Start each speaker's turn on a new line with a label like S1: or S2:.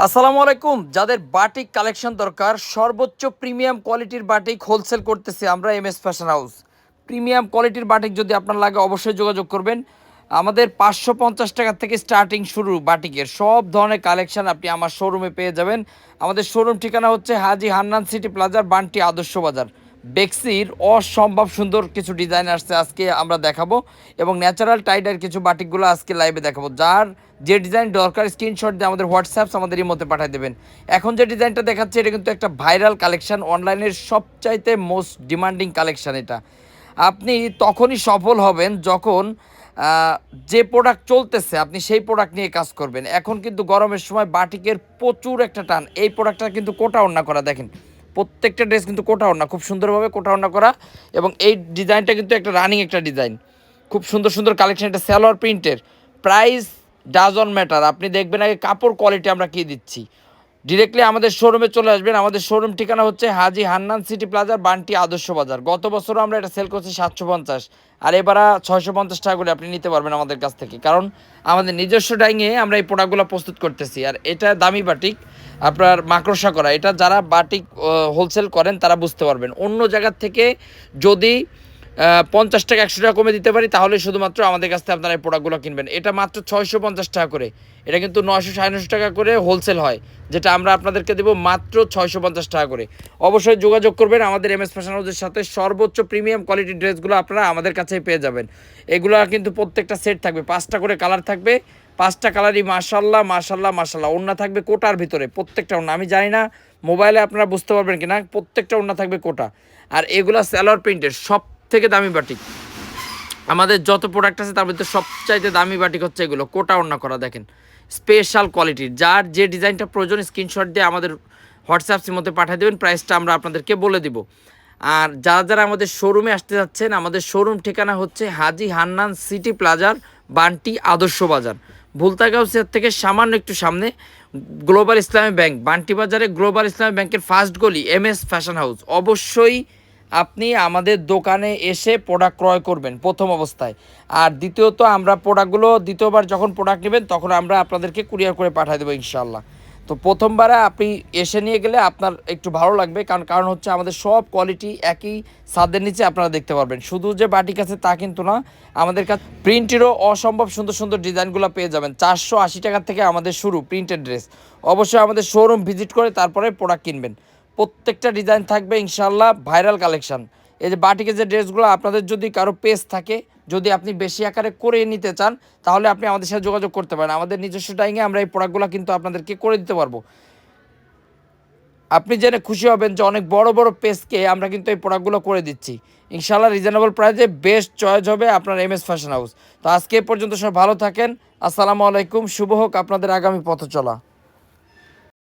S1: আসসালামু আলাইকুম। যাদের বাটিক কালেকশন দরকার, সর্বোচ্চ প্রিমিয়াম কোয়ালিটির বাটিক হোলসেল করতেছে আমরা M S fashion house. Premium কোয়ালিটির বাটিক যদি আপনার লাগে অবশ্যই যোগাযোগ করবেন। আমাদের পাঁচশো পঞ্চাশ টাকা থেকে স্টার্টিং শুরু বাটিকের। সব ধরনের কালেকশন আপনি আমার শোরুমে পেয়ে যাবেন। আমাদের শোরুম ঠিকানা হচ্ছে হাজি হান্নান সিটি প্লাজার বান্টি আদর্শ বাজার। বেক্সির অসম্ভব সুন্দর কিছু ডিজাইন আসছে আজকে আমরা দেখাবো এবং ন্যাচারাল টাইডের কিছু বাটিকগুলো আজকে লাইভে দেখাবো। যার যে ডিজাইন দরকার স্ক্রিনশট দিয়ে আমাদের হোয়াটসঅ্যাপস আমাদের এই মধ্যে পাঠিয়ে দেবেন। এখন যে ডিজাইনটা দেখাচ্ছে, এটা কিন্তু একটা ভাইরাল কালেকশন অনলাইনের সবচাইতে মোস্ট ডিমান্ডিং কালেকশান এটা। আপনি তখনই সফল হবেন যখন যে প্রোডাক্ট চলতেছে, আপনি সেই প্রোডাক্ট নিয়ে কাজ করবেন। এখন কিন্তু গরমের সময় বাটিকের প্রচুর একটা টান। এই প্রোডাক্টটা কিন্তু কোটা ওড়না করা, দেখেন। প্রত্যেকটা ড্রেস কিন্তু কোটা ওড়না, খুব সুন্দরভাবে কোটা ওড়না করা এবং এই ডিজাইনটা কিন্তু একটা রানিং একটা ডিজাইন খুব সুন্দর সুন্দর কালেকশন এটা স্যালোয়ার প্রিন্টের প্রাইস ডাজন ম্যাটার আপনি দেখবেন আগে কাপড় কোয়ালিটি আমরা কী দিচ্ছি। ডিরেক্টলি আমাদের শোরুমে চলে আসবেন। আমাদের শোরুম ঠিকানা হচ্ছে হাজি হান্নান সিটি প্লাজার বান্টি আদর্শ বাজার। গত বছরও আমরা এটা সেল করছি সাতশো পঞ্চাশ। আর এবার ছয়শো পঞ্চাশ টাকা করে আপনি নিতে পারবেন আমাদের কাছ থেকে। কারণ আমাদের নিজস্ব ডাইংয়ে আমরা এই প্রোডাক্টগুলো প্রস্তুত করতেছি। আর এটা দামি বাটিক আপনার মাকড়সা করা। এটা যারা বাটিক হোলসেল করেন, তারা বুঝতে পারবেন। অন্য জায়গার থেকে যদি পঞ্চাশ টাকা, একশো টাকা কমে দিতে পারি, তাহলে শুধুমাত্র আমাদের কাছ থেকে আপনারা এই প্রোডাক্টগুলো কিনবেন। এটা মাত্র ছয়শো পঞ্চাশ টাকা করে। এটা কিন্তু নয়শো, সাড়ে নশো টাকা করে হোলসেল হয়, যেটা আমরা আপনাদেরকে দেবো মাত্র ছয়শো পঞ্চাশ টাকা করে। অবশ্যই যোগাযোগ করবেন আমাদের এম এস ফ্যাশন হাউসের সাথে। সর্বোচ্চ প্রিমিয়াম কোয়ালিটির ড্রেসগুলো আপনারা আমাদের কাছেই পেয়ে যাবেন। এগুলো কিন্তু প্রত্যেকটা সেট থাকবে, পাঁচটা করে কালার থাকবে, পাঁচটা কালারই মাশাল্লাহ মাশাল্লাহ মাশাল্লাহ ওড়না থাকবে কোটার ভিতরে, প্রত্যেকটা ওড়না। আমি জানি না মোবাইলে আপনারা বুঝতে পারবেন কিনা, প্রত্যেকটা ওড়না থাকবে কোটা। আর এগুলা স্যালোয়ার প্রিন্টের সব থেকে দামি বাটিক। আমাদের যত প্রোডাক্ট আছে তার মধ্যে সবচাইতে দামি বাটিক হচ্ছে এগুলো। কোটা ওড়না করা দেখেন। স্পেশাল কোয়ালিটির যার যে ডিজাইনটা প্রয়োজন স্ক্রিনশট দিয়ে আমাদের হোয়াটসঅ্যাপসের মধ্যে পাঠিয়ে দেবেন প্রাইসটা আমরা আপনাদেরকে বলে দিব। আর যারা যারা আমাদের শোরুমে আসতে যাচ্ছেন, আমাদের শোরুম ঠিকানা হচ্ছে হাজি হান্নান সিটি প্লাজার, বান্টি আদর্শ বাজার। ভুলতাগাউসিয়ার থেকে সামান্য একটু সামনে গ্লোবাল ইসলামী ব্যাংক বান্টি বাজারে গ্লোবাল ইসলামী ব্যাংকের ফার্স্ট গলি এম এস ফ্যাশন হাউস অবশ্যই আপনি আমাদের দোকানে এসে প্রোডাক্ট ক্রয় করবেন প্রথম অবস্থায়। আর দ্বিতীয়ত আমরা প্রোডাক্টগুলো দ্বিতীয়বার যখন প্রোডাক্ট নেবেন, তখন আমরা আপনাদেরকে কুরিয়ার করে পাঠিয়ে দেবো ইনশাল্লাহ তো প্রথমবারে আপনি এসে নিয়ে গেলে আপনার একটু ভালো লাগবে, কারণ কারণ হচ্ছে আমাদের সব কোয়ালিটি একই ছাদের নিচে আপনারা দেখতে পারবেন। শুধু যে বাটিক আছে তা কিন্তু না, আমাদের কাছে প্রিন্টেরও অসম্ভব সুন্দর সুন্দর ডিজাইনগুলো পেয়ে যাবেন। চারশো আশি টাকা থেকে আমাদের শুরু প্রিন্টেড ড্রেস অবশ্যই আমাদের শোরুম ভিজিট করে তারপরে প্রোডাক্ট কিনবেন। প্রত্যেকটা ডিজাইন থাকবে ইনশাল্লাহ ভাইরাল কালেকশন। এই যে বাটিকে যে ড্রেসগুলো, আপনাদের যদি কারও পেজ থাকে, যদি আপনি বেশি আকারে করে নিতে চান, তাহলে আপনি আমাদের সাথে যোগাযোগ করতে পারেন। আমাদের নিজস্ব টাইমে আমরা এই প্রোডাক্টগুলো কিন্তু আপনাদেরকে করে দিতে পারব। আপনি জেনে খুশি হবেন যে অনেক বড় বড় পেজকে আমরা কিন্তু এই প্রোডাক্টগুলো করে দিচ্ছি। ইনশাল্লাহ রিজনেবল প্রাইসে বেস্ট চয়েস হবে আপনার এম এস ফ্যাশন হাউস তো আজকে পর্যন্ত সব ভালো থাকেন। আসসালামু আলাইকুম। শুভ হোক আপনাদের আগামী পথ চলা